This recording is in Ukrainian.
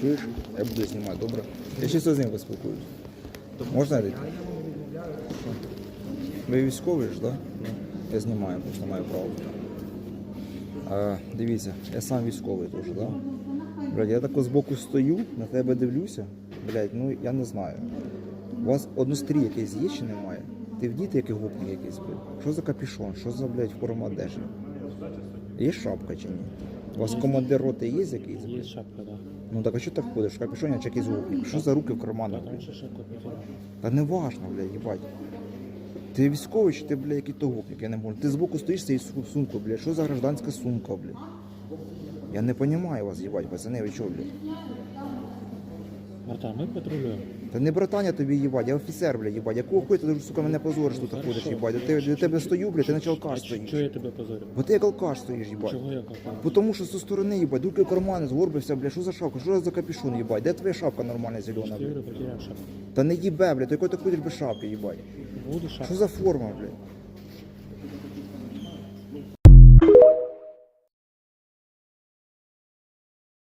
Чуєш? Я буду знімати, добре? Я ще з ним поспілкуюсь. Можна йти? Ви військовий ж, так? Я знімаю, просто маю право. Дивіться, я сам військовий теж, так? Блядь, я тако збоку стою, на тебе дивлюся. Блядь, ну я не знаю. У вас однострій якийсь є чи немає? Ти в діти який гопник якийсь, блядь? Що за капюшон? Що за, блядь, форма одежі? Є шапка чи ні? У вас командир роти є якийсь? Є шапка, так. Ну так а що так ходиш? В капюшоні чи якийсь гопник? Що за руки в карманах? потеряла. Та не важно, блядь, їбать. Ти військовий чи ти, блядь, який то гопник, я не можу. Ти збоку стоїш з цією су- сумкою, блядь. Що за гражданська сумка, блядь? Я не розумію вас, їбать, пацани, ви чого, блядь? Братан, ми патрулюємо. Та не братання тобі їбать, я офіцер, блядь, їбать. Якого хуя ти дуже, сука, мене позориш тут ходиш, їбать. До тебе, до тебе стою, блядь, ти наче алкаш А чого я тебе позорю? Бо ти як алкаш стоїш, їбать. Чого я капаю? Бо Тому що зі сторони, їбать, в кармани, згорбився, блядь, що за шапка, що за капюшон, їбать, де твоя шапка нормальна зелена, шапку. Та не їбе, блядь, то якой ти ходиш без шапки, їбать. Буду Що за форма, блядь?